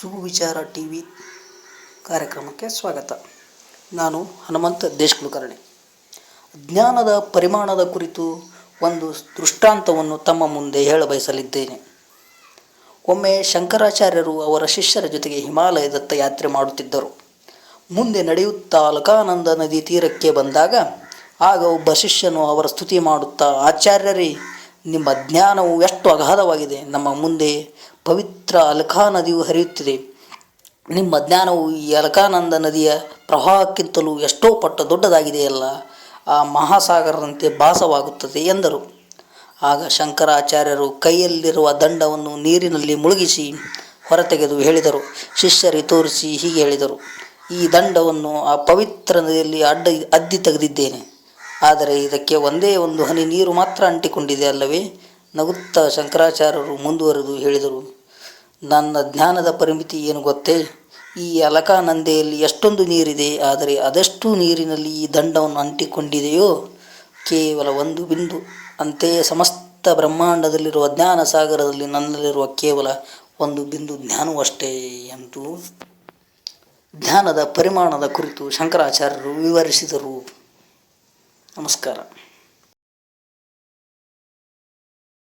ಸುವಿಚಾರ T V ಕಾರ್ಯಕ್ರಮಕ್ಕೆ ಸ್ವಾಗತ. ನಾನು ಹನುಮಂತ ದೇಶಕುಲಕರ್ಣಿ. ಜ್ಞಾನದ ಪರಿಮಾಣದ ಕುರಿತು ಒಂದು ದೃಷ್ಟಾಂತವನ್ನು ತಮ್ಮ ಮುಂದೆ ಹೇಳಬಯಸಲಿದ್ದೇನೆ. ಒಮ್ಮೆ ಶಂಕರಾಚಾರ್ಯರು ಅವರ ಶಿಷ್ಯರ ಜೊತೆಗೆ ಹಿಮಾಲಯದತ್ತ ಯಾತ್ರೆ ಮಾಡುತ್ತಿದ್ದರು. ಮುಂದೆ ನಡೆಯುತ್ತಾ ಅಲಕಾನಂದ ನದಿ ತೀರಕ್ಕೆ ಬಂದಾಗ ಆಗ ಒಬ್ಬ ಶಿಷ್ಯನು ಅವರ ಸ್ತುತಿ ಮಾಡುತ್ತಾ, ಆಚಾರ್ಯರೇ ನಿಮ್ಮ ಜ್ಞಾನವು ಎಷ್ಟು ಅಗಾಧವಾಗಿದೆ. ನಮ್ಮ ಮುಂದೆ ಪವಿತ್ರ ಅಲಕಾ ನದಿಯು ಹರಿಯುತ್ತಿದೆ. ನಿಮ್ಮ ಜ್ಞಾನವು ಈ ಅಲಕಾನಂದ ನದಿಯ ಪ್ರವಾಹಕ್ಕಿಂತಲೂ ಎಷ್ಟೋ ಪಟ್ಟು ದೊಡ್ಡದಾಗಿದೆಯಲ್ಲ, ಆ ಮಹಾಸಾಗರದಂತೆ ಭಾಸವಾಗುತ್ತದೆ ಎಂದರು. ಆಗ ಶಂಕರಾಚಾರ್ಯರು ಕೈಯಲ್ಲಿರುವ ದಂಡವನ್ನು ನೀರಿನಲ್ಲಿ ಮುಳುಗಿಸಿ ಹೊರತೆಗೆದು ಹೇಳಿದರು. ಶಿಷ್ಯರಿ ತೋರಿಸಿ ಹೀಗೆ ಹೇಳಿದರು, ಈ ದಂಡವನ್ನು ಆ ಪವಿತ್ರ ನದಿಯಲ್ಲಿ ಅಡ್ಡ ಅದ್ದಿ ತೆಗೆದಿದ್ದೇನೆ. ಆದರೆ ಇದಕ್ಕೆ ಒಂದೇ ಒಂದು ಹನಿ ನೀರು ಮಾತ್ರ ಅಂಟಿಕೊಂಡಿದೆ ಅಲ್ಲವೇ? ನಗುತ್ತಾ ಶಂಕರಾಚಾರ್ಯರು ಮುಂದುವರೆದು ಹೇಳಿದರು. ನನ್ನ ಜ್ಞಾನದ ಪರಿಮಿತಿ ಏನು ಗೊತ್ತೇ? ಈ ಅಲಕಾನಂದೆಯಲ್ಲಿ ಎಷ್ಟೊಂದು ನೀರಿದೆ, ಆದರೆ ಅದಷ್ಟು ನೀರಿನಲ್ಲಿ ಈ ದಂಡವನ್ನು ಅಂಟಿಕೊಂಡಿದೆಯೋ? ಕೇವಲ ಒಂದು ಬಿಂದು. ಅಂತೆಯೇ ಸಮಸ್ತ ಬ್ರಹ್ಮಾಂಡದಲ್ಲಿರುವ ಜ್ಞಾನ ಸಾಗರದಲ್ಲಿ ನನ್ನಲ್ಲಿರುವ ಕೇವಲ ಒಂದು ಬಿಂದು ಜ್ಞಾನವೂ ಅಷ್ಟೇ ಎಂದು ಜ್ಞಾನದ ಪರಿಮಾಣದ ಕುರಿತು ಶಂಕರಾಚಾರ್ಯರು ವಿವರಿಸಿದರು. ನಮಸ್ಕಾರ.